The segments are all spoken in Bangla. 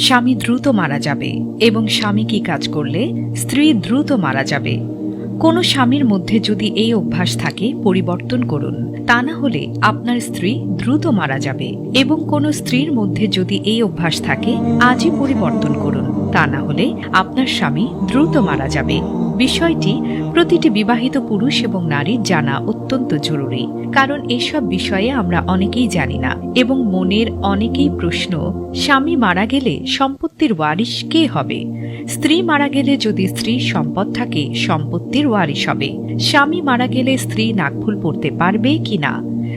স্বামী দ্রুত মারা যাবে এবং স্বামী কি কাজ করলে? স্ত্রী দ্রুত মারা যাবে। কোনো স্বামীর মধ্যে যদি এই অভ্যাস থাকে, পরিবর্তন করুন। তা না হলে আপনার স্ত্রী দ্রুত মারা যাবে এবং কোনো স্ত্রীর মধ্যে যদি এই অভ্যাস থাকে, আজই পরিবর্তন করুন। তা না হলে আপনার স্বামী দ্রুত মারা যাবে। বিষয়টি প্রতিটি বিবাহিত পুরুষ এবং নারীর জানা অত্যন্ত জরুরি, কারণ এসব বিষয়ে আমরা অনেকেই জানি না এবং মনের অনেকেই প্রশ্ন, স্বামী মারা গেলে সম্পত্তির ওয়ারিশ কে হবে? স্ত্রী মারা গেলে যদি স্ত্রী সম্পদ থাকে, সম্পত্তির ওয়ারিশ হবে। স্বামী মারা গেলে স্ত্রী নাকফুল পড়তে পারবে কিনা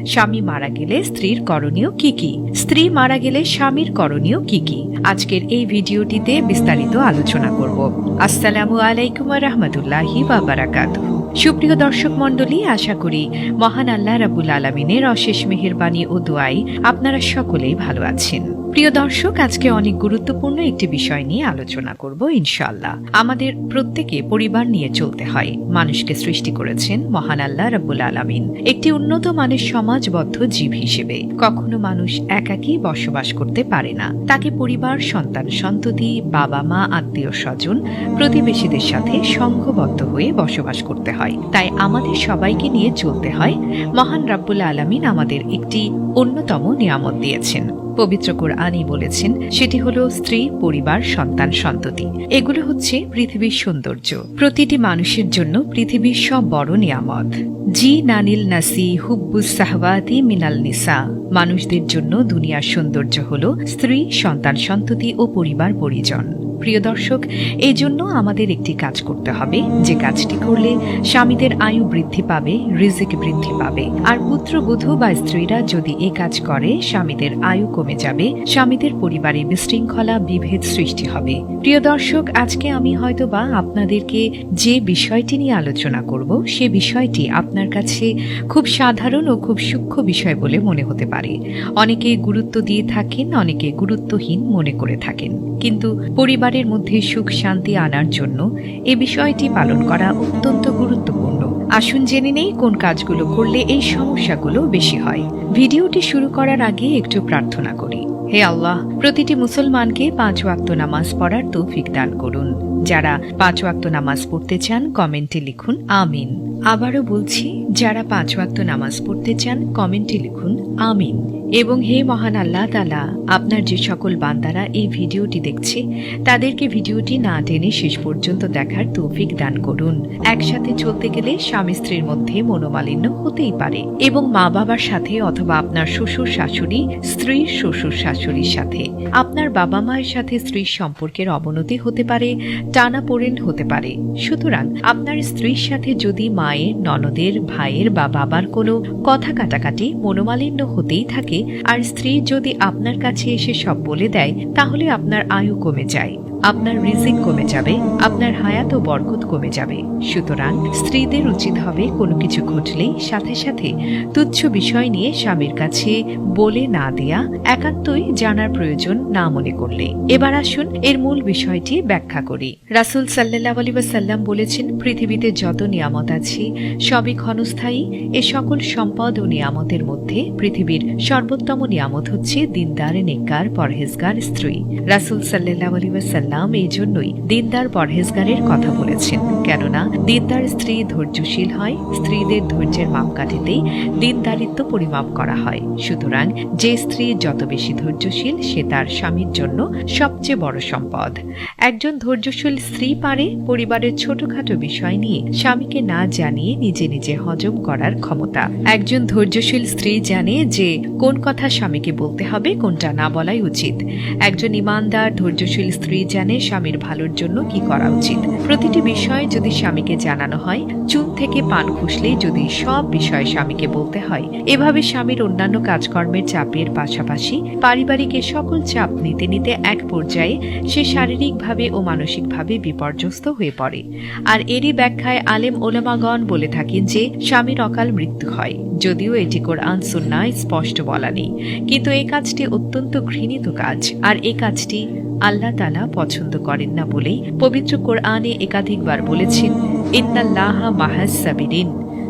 স্বামী মারা গেলে স্ত্রীর করণীয় কি কি? স্ত্রী মারা গেলে স্বামীর করণীয় কি কি? আজকের এই ভিডিওটিতে বিস্তারিত আলোচনা করব। আসসালামু আলাইকুম রহমতুল্লাহি বাবারাকাত সুপ্রিয় দর্শক মণ্ডলী, আশা করি মহান আল্লাহ রাবুল আলমিনের অশেষ মেহেরবানি ও দোয়াই আপনারা সকলেই ভালো আছেন। প্রিয় দর্শক, আজকে অনেক গুরুত্বপূর্ণ একটি বিষয় নিয়ে আলোচনা করব ইনশাল্লাহ আমাদের প্রত্যেকে পরিবার নিয়ে চলতে হয়। মানুষকে সৃষ্টি করেছেন মহান আল্লাহ রাবুল আলামিন। একটি উন্নত মানের সমাজবদ্ধ জীব হিসেবে কখনো মানুষ একাকী বসবাস করতে পারে না। তাকে পরিবার, সন্তান, সন্ততি বাবা মা আত্মীয় স্বজন প্রতিবেশীদের সাথে সংঘবদ্ধ হয়ে বসবাস করতে হয়। তাই আমাদের সবাইকে নিয়ে চলতে হয়। মহান রাব্বুল আলামিন আমাদের একটি অন্যতম নিয়ামত দিয়েছেন। পবিত্র কোরআনই বলেছেন, সেটি হল স্ত্রী, পরিবার, সন্তান, সন্ততি। এগুলো হচ্ছে পৃথিবীর সৌন্দর্য। প্রতিটি মানুষের জন্য পৃথিবীর সব বড় নিয়ামত। জি নানিল নাসি হুব্বুস সাহওয়াতি মিনাল নিসা। মানুষদের জন্য দুনিয়ার সৌন্দর্য হল স্ত্রী, সন্তান, সন্ততি ও পরিবার পরিজন প্রিয় দর্শক, এই জন্য আমাদের একটি কাজ করতে হবে। যে কাজটি করলে স্বামীদের আয়ু বৃদ্ধি পাবে, রিজিক বৃদ্ধি পাবে। আর পুত্রবধূ বা স্ত্রীরা যদি এ কাজ করে, স্বামীদের আয়ু কমে যাবে, স্বামীদের পরিবারে বিশৃঙ্খলা, বিভেদ সৃষ্টি হবে। প্রিয় দর্শক, আজকে আমি হয়তো বা আপনাদেরকে যে বিষয়টি নিয়ে আলোচনা করব, সে বিষয়টি আপনার কাছে খুব সাধারণ ও খুব সূক্ষ্ম বিষয় বলে মনে হতে পারে। অনেকে গুরুত্ব দিয়ে থাকেন, অনেকে গুরুত্বহীন মনে করে থাকেন। কিন্তু পরিবারের মধ্যে সুখ শান্তি আনার জন্য এ বিষয়টি পালন করা অত্যন্ত গুরুত্বপূর্ণ। আসুন জেনে নেই কোন কাজগুলো করলে এই সমস্যাগুলো বেশি হয়। ভিডিওটি শুরু করার আগে একটু প্রার্থনা করি। হে আল্লাহ, প্রতিটি মুসলমানকে পাঁচ ওয়াক্ত নামাজ পড়ার তৌফিক দান করুন। যারা পাঁচ ওয়াক্ত নামাজ পড়তে চান, কমেন্টে লিখুন, আমিন। আবারও বলছি যারা পাঁচ ওয়াক্ত নামাজ পড়তে চান, কমেন্টে লিখুন, আমিন। এবং হে মহান আল্লাহ তালা আপনার যে সকল বান্দারা এই ভিডিওটি দেখছে, তাদেরকে ভিডিওটি না টেনে শেষ পর্যন্ত দেখার তৌফিক দান করুন। একসাথে চলতে গেলে স্বামী স্ত্রীর মধ্যে মনোমালিন্য হতেই পারে এবং মা বাবার সাথে অথবা আপনার শ্বশুর শাশুড়ি, স্ত্রীর শ্বশুর শাশুড়ির সাথে। আপনার বাবা মায়ের সাথে স্ত্রীর সম্পর্কের অবনতি হতে পারে টানা পোড়েন হতে পারে। সুতরাং আপনার স্ত্রীর সাথে যদি মায়ের, ননদের ভাইয়ের বা বাবার কোনো কথা কাটাকাটি মনোমালিন্য হতেই থাকে, আর স্ত্রী যদি আপনার কাছে এসে সব বলে দেয়, তাহলে আপনার আয়ু কমে যায়। আপনার রিজিক কমে যাবে, আপনার হায়াত ও বরকত কমে যাবে। সুতরাং স্ত্রীদের উচিত হবে কোনো কিছু ঘটলেই সাথে সাথে তুচ্ছ বিষয় নিয়ে স্বামীর কাছে বলে না দেয়া, একান্তই জানার প্রয়োজন না মনে করলে। এবার আসুন এর মূল বিষয়টি ব্যাখ্যা করি। রাসুল সাল্লাহ আলী সাল্লাম বলেছেন, পৃথিবীতে যত নিয়ামত আছে, সবই ক্ষণস্থায়ী। এ সকল সম্পদ ও নিয়ামতের মধ্যে পৃথিবীর সর্বোত্তম নিয়ামত হচ্ছে দিনদার, নেককার, পরহেজগার স্ত্রী। রাসুল সাল্লাহ আলী সাল্লাম এই জন্যই দিনদার পরহেজগারের কথা বলেছেন। কেননা, দিনদার স্ত্রী ধৈর্যশীল হয়, স্ত্রীদের ধৈর্যের মাপকাঠিতেই দিনদারিত্ব পরিমাপ করা হয়। সুতরাং, যে স্ত্রী যত বেশি ধৈর্যশীল, সে তার স্বামীর জন্য সবচেয়ে বড় সম্পদ। একজন ধৈর্যশীল স্ত্রী পারে পরিবারের ছোটখাটো বিষয় নিয়ে স্বামীকে না জানিয়ে নিজে নিজে হজম করার ক্ষমতা। একজন ধৈর্যশীল স্ত্রী জানে যে কোন কথা স্বামীকে বলতে হবে, কোনটা না বলাই উচিত। একজন ইমানদার, ধৈর্যশীল স্ত্রী জানে স্বামীর ভালোর জন্য কি করা উচিত। প্রতিটি বিষয় যদি স্বামীকে জানানো হয় চুন থেকে পান খুসলেই যদি সব বিষয় স্বামীকে বলতে হয়, এভাবে স্বামীর অন্যান্য কাজকর্মের চাপের পাশাপাশি পারিবারিক সকল চাপ নিতে নিতে এক পর্যায়ে সে শারীরিকভাবে ও মানসিকভাবে বিপর্যস্ত হয়ে পড়ে। আর এরই ব্যাখ্যায় আলেম ওলামাগণ বলে থাকেন যে, স্বামীর অকাল মৃত্যু হয়, যদিও এটি কোরআন সুন্নায় স্পষ্ট বলা নেই। কিন্তু এই কাজটি অত্যন্ত ঘৃণিত কাজ, আর এই কাজটি আল্লাহ তালা পছন্দ করেন না বলেই পবিত্র কোরআনে একাধিকবার বলেছেন, ইন্নাল্লাহ মাহাজ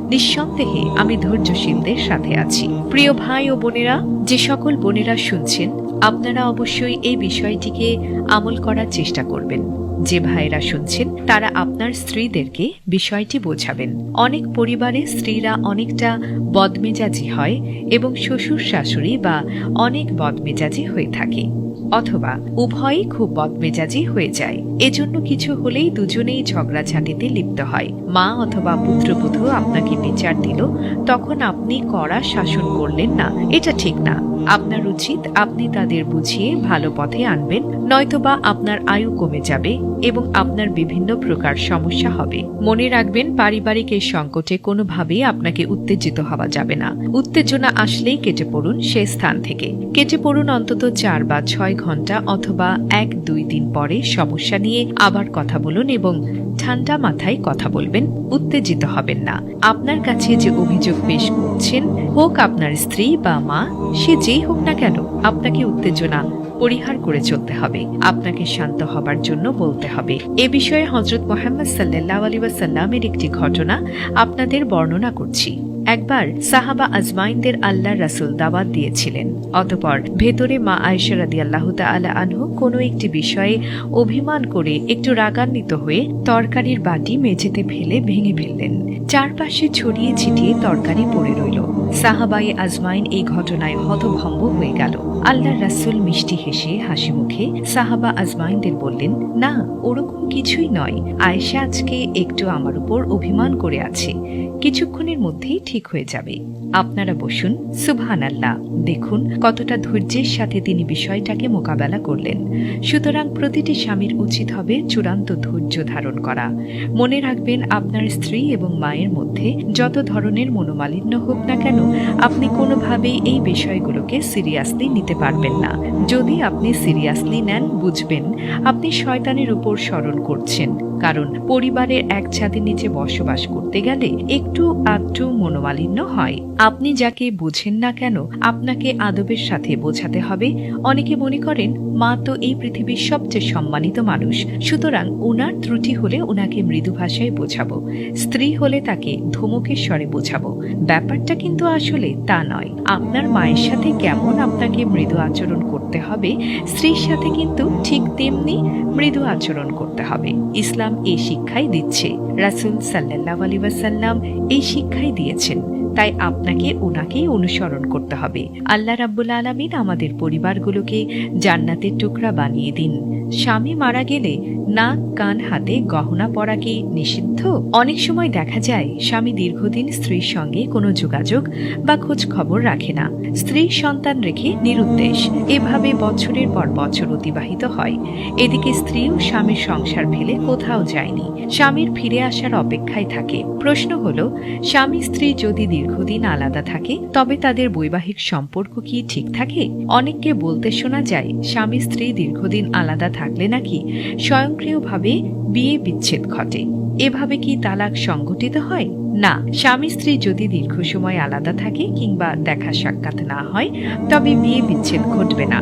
নিঃসন্দেহে আমি ধৈর্যশীলদের সাথে আছি। প্রিয় ভাই ও বোনেরা, যে সকল বোনেরা শুনছেন, আপনারা অবশ্যই এই বিষয়টিকে আমল করার চেষ্টা করবেন। যে ভাইরা শুনছেন তারা আপনার স্ত্রীদেরকে বিষয়টি বোঝাবেন। অনেক পরিবারে স্ত্রীরা অনেকটা বদমেজাজি হয় এবং শ্বশুর শাশুড়ি বা অনেক বদমেজাজি হয়ে থাকে। অথবা উভয়ই খুব বদমেজাজি হয়ে যায়। এজন্য কিছু হলেই দুজনেই ঝগড়াঝাঁটিতে লিপ্ত হয়। মা অথবা পুত্রবধূ আপনাকে বিচার দিল, তখন আপনি কড়া শাসন করলেন না। এটা ঠিক না। আপনার উচিত আপনি তাদের বুঝিয়ে ভালো পথে আনবেন, নয়তোবা আপনার আয়ু কমে যাবে এবং আপনার বিভিন্ন প্রকার সমস্যা হবে। মনে রাখবেন, পারিবারিক এই সংকটে কোনোভাবেই আপনাকে উত্তেজিত হওয়া যাবে না। উত্তেজনা আসলেই কেটে পড়ুন সে স্থান থেকে। কেটে পড়ুন অন্তত চার বা ছয় ঘণ্টা অথবা এক, দুই দিন পরে সমস্যা নিয়ে আবার কথা বলুন এবং ঠান্ডা মাথায় কথা বলবেন। উত্তেজিত হবেন না। আপনার কাছে যে অভিযোগ পেশ করছেন হোক আপনার স্ত্রী বা মা, সে যেই হোক না কেন, আপনাকে উত্তেজনা পরিহার করে চলতে হবে। আপনাকে শান্ত হবার জন্য বলতে হবে। এ বিষয়ে হজরত মোহাম্মদ সাল্লাহ আলী ওয়াসাল্লামের একটি ঘটনা আপনাদের বর্ণনা করছি। একবার সাহাবা আজমাইনদের আল্লাহ রাসুল দাওয়াত দিয়েছিলেন। অতপর ভেতরে মা আয়েশা রাদি আল্লাহ তালা আনহু কোনো একটি বিষয়ে অভিমান করে একটু রাগান্বিত হয়ে তরকারির বাটি মেঝেতে ফেলে ভেঙে ফেললেন। চারপাশে ছড়িয়ে ছিটিয়ে তরকারি পড়ে রইল। সাহাবাই আজমাইন এই ঘটনায় হতভম্ব হয়ে গেল। আল্লাহ রাসুল মিষ্টি হেসে হাসি মুখে সাহাবা আজমাইনদের বললেন, না, ওরকম কিছুই নয়। আয়েশা আজকে একটু আমার উপর অভিমান করে আছে। কিছুক্ষণের মধ্যেই ঠিক হয়ে যাবে। আপনারা বসুন। সুবহান আল্লাহ দেখুন কতটা ধৈর্যের সাথে তিনি বিষয়টাকে মোকাবেলা করলেন। সুতরাং প্রতিটি স্বামীর উচিত হবে চূড়ান্ত ধৈর্য ধারণ করা। মনে রাখবেন, আপনার স্ত্রী এবং মায়ের মধ্যে যত ধরনের মনোমালিন্য হোক না কেন আপনি কোনোভাবেই এই বিষয়গুলোকে সিরিয়াসলি নিতে পারবেন না। যদি আপনি সিরিয়াসলি নেন, বুঝবেন, আপনি শয়তানের উপর স্মরণ করছেন। কারণ পরিবারের এক ছাদের নিচে বসবাস করতে গেলে একটু আধটু মনোমালিন্য হয়। আপনি যাকে বোঝেন না কেন, আপনাকে আদবের সাথে বোঝাতে হবে। অনেকে মনে করেন, মা তো এই পৃথিবীর সবচেয়ে সম্মানিত মানুষ। সুতরাং ওনার ত্রুটি হলে ওনাকে মৃদু ভাষায় বোঝাবো। স্ত্রী হলে তাকে ধমকের স্বরে বোঝাবো। ব্যাপারটা কিন্তু আসলে তা নয়। আপনার মায়ের সাথে কেমন আপনাকে মৃদু আচরণ করতে হবে, স্ত্রীর সাথে কিন্তু ঠিক তেমনি মৃদু আচরণ করতে হবে। ইসলাম এই শিক্ষাই দিচ্ছে। রাসুল সাল্লাহ আলী ওয়াসাল্লাম এই শিক্ষাই দিয়েছেন। তাই আপনাকে ওনাকেই অনুসরণ করতে হবে। আল্লাহ রাব্বুল আলমিন আমাদের পরিবারগুলোকে জান্নাতের টুকরা বানিয়ে দিন। স্বামী মারা গেলে নাক, কান, হাতে গহনা পরা কি নিষিদ্ধ? অনেক সময় দেখা যায়, স্বামী দীর্ঘদিন স্ত্রীর সঙ্গে কোনো যোগাযোগ বা খোঁজ খবর রাখে না। স্ত্রীর সন্তান রেখে নিরুদ্দেশ। এভাবে বছরের পর বছর অতিবাহিত হয়। এদিকে স্ত্রীও স্বামীর সংসার ফেলে কোথাও যায়নি। স্বামীর ফিরে আসার অপেক্ষায় থাকে। প্রশ্ন হলো, স্বামী স্ত্রী যদি দীর্ঘদিন আলাদা থাকে, তবে তাদের বৈবাহিক সম্পর্ক কি ঠিক থাকে? অনেককে বলতে শোনা যায়, স্বামী স্ত্রী দীর্ঘদিন আলাদা থাকলে নাকি স্বয়ংক্রিয়ভাবে বিয়ে বিচ্ছেদ ঘটে। এভাবে কি তালাক সংঘটিত হয়? না, স্বামী স্ত্রী যদি দীর্ঘ সময় আলাদা থাকে কিংবা দেখা সাক্ষাৎ না হয়, তবে বিয়ে বিচ্ছেদ ঘটবে না।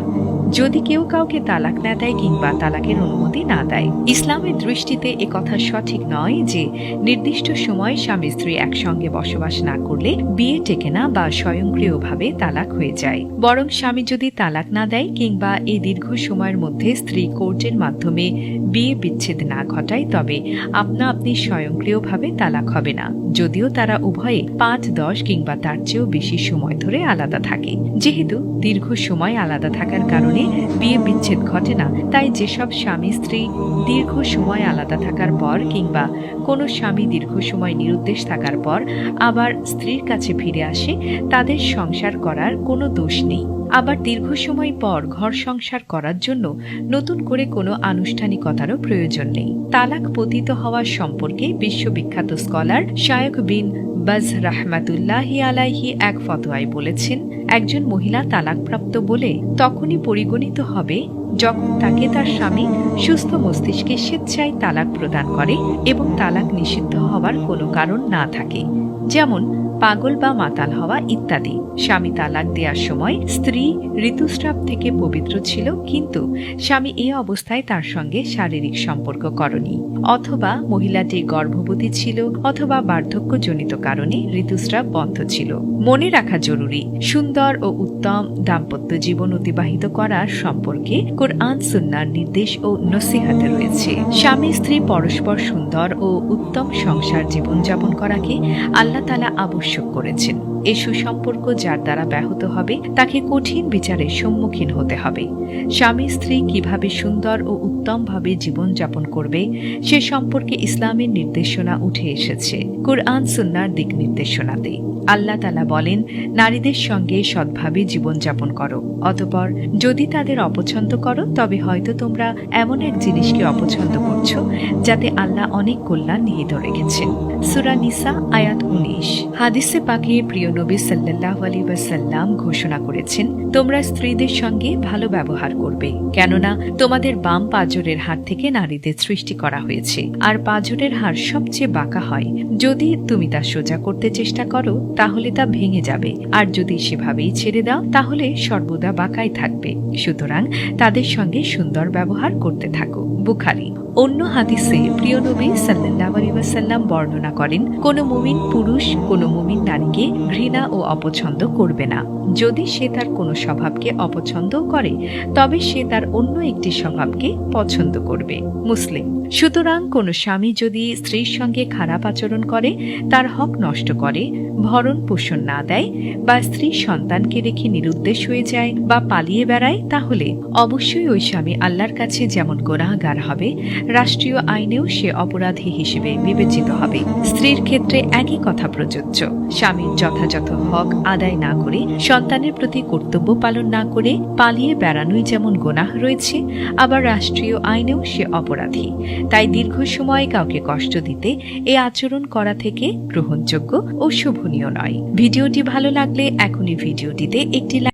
যদি কেউ কাউকে তালাক না দেয় কিংবা তালাকের অনুমতি না দেয়, ইসলামের দৃষ্টিতে কথা সঠিক নয় যে নির্দিষ্ট সময় স্বামী স্ত্রী একসঙ্গে বসবাস না করলে বিয়ে টেকে না বা স্বয়ংক্রিয়ভাবে তালাক হয়ে যায়। বরং স্বামী যদি তালাক না দেয় কিংবা এই দীর্ঘ সময়ের মধ্যে স্ত্রী কোর্টের মাধ্যমে বিয়ে বিচ্ছেদ না ঘটায়, তবে আপনা আপনি স্বয়ংক্রিয়ভাবে তালাক হবে না। যদিও তারা উভয়ে পাঁচ, দশ কিংবা তার চেয়েও বেশি সময় ধরে আলাদা থাকে। যেহেতু দীর্ঘ সময় আলাদা থাকার কারণে বিয়ে বিচ্ছেদ ঘটে না। তাই যেসব স্বামী স্ত্রী দীর্ঘ সময় আলাদা থাকার পর কিংবা কোনো স্বামী দীর্ঘ সময় নিরুদ্দেশ থাকার পর আবার স্ত্রীর কাছে ফিরে আসে, তাদের সংসার করার কোনো দোষ নেই। আবার দীর্ঘ সময় পর ঘর সংসার করার জন্য নতুন করে কোনো আনুষ্ঠানিকতারও প্রয়োজন নেই। তালাক পতিত হওয়ার সম্পর্কে বিশ্ববিখ্যাত স্কলার শায়ক বিন বাজ রাহমাতুল্লাহি আলাইহি এক ফতোয়ায় বলেছেন, একজন মহিলা তালাকপ্রাপ্ত বলে তখনই পরিগণিত হবে যখন তাকে তার স্বামী সুস্থ মস্তিষ্কে স্বেচ্ছায় তালাক প্রদান করে এবং তালাক নিষিদ্ধ হওয়ার কোনো কারণ না থাকে, যেমন পাগল বা মাতাল হওয়া ইত্যাদি। স্বামী তালাক দেওয়ার সময় স্ত্রী ঋতুস্রাব থেকে পবিত্র ছিল, কিন্তু স্বামী এই অবস্থায় তার সঙ্গে শারীরিক সম্পর্ক করেনি। অথবা মহিলাটি গর্ভবতী ছিল অথবা বার্ধক্যজনিত কারণে ঋতুস্রাব বন্ধ ছিল। মনে রাখা জরুরি, সুন্দর ও উত্তম দাম্পত্য জীবন অতিবাহিত করার সম্পর্কে কোরআন, সুন্নার নির্দেশ ও নসিহাতে রয়েছে। স্বামী, স্ত্রী পরস্পর সুন্দর ও উত্তম সংসার জীবনযাপন করাকে আল্লাহ তালা আবশ্যক করেছেন। এ সুসম্পর্ক যার দ্বারা ব্যাহত হবে, তাকে কঠিন বিচারের সম্মুখীন হতে হবে। স্বামী স্ত্রী কীভাবে সুন্দর ও উত্তমভাবে জীবনযাপন করবে, সে সম্পর্কে ইসলামের নির্দেশনা উঠে এসেছে, কোরআন সুন্নার দিক নির্দেশনাতে। আল্লাহ তালা বলেন, নারীদের সঙ্গে সৎভাবে জীবনযাপন করো, অতপর যদি তাদের অপছন্দ করো, তবে হয়তো তোমরা এমন এক জিনিসকে অপছন্দ করছ, যাতে আল্লাহ অনেক কল্যাণ নিহিত রেখেছেন। সুরা নিসা আয়াত উনিশ। হাদিসে পাকে প্রিয় নবী সাল্লাহ আলী ওয়াসাল্লাম ঘোষণা করেছেন, তোমরা স্ত্রীদের সঙ্গে ভালো ব্যবহার করবে, কেননা তোমাদের বাম পাজরের হাড় থেকে নারীদের সৃষ্টি করা হয়েছে, আর পাজরের হাড় সবচেয়ে বাঁকা হয়। যদি তুমি তা সোজা করতে চেষ্টা করো, তাহলে তা ভেঙে যাবে, আর যদি সেভাবেই ছেড়ে দাও, তাহলে সর্বদা বাঁকাই থাকবে। সুতরাং তাদের সঙ্গে সুন্দর ব্যবহার করতে থাকো। বুখারি। অন্য হাদিসে প্রিয় নবী সাল্লাহ আলী ওয়াসাল্লাম বর্ণনা করেন, কোনো মুমিন পুরুষ, কোনো মুমিন নারীকে ঘৃণা ও অপছন্দ করবে না। যদি সে তার কোনো স্বভাবকে অপছন্দও করে, তবে সে তার অন্য একটি স্বভাবকে পছন্দ করবে। মুসলিম। সুতরাং কোনো স্বামী যদি স্ত্রীর সঙ্গে খারাপ আচরণ করে, তার হক নষ্ট করে, ভরণ পোষণ না দেয় বা স্ত্রী সন্তানকে রেখে নিরুদ্দেশ হয়ে যায় বা পালিয়ে বেড়ায়, তাহলে অবশ্যই ওই স্বামী আল্লাহর কাছে যেমন গোনাগার হবে, রাষ্ট্রীয় আইনেও সে অপরাধী হিসেবে বিবেচিত হবে। স্ত্রীর ক্ষেত্রে একই কথা প্রযোজ্য। স্বামীর যথাযথ হক আদায় না করে, সন্তানের প্রতি কর্তব্য পালন না করে পালিয়ে বেড়ানোই যেমন গোনাহ রয়েছে, আবার রাষ্ট্রীয় আইনেও সে অপরাধী। তাই দীর্ঘ সময় কাউকে কষ্ট দিতে এ আচরণ করা থেকে গ্রহণযোগ্য ও শোভনীয় নয়। ভিডিওটি ভালো লাগলে এখনই ভিডিওটিতে একটি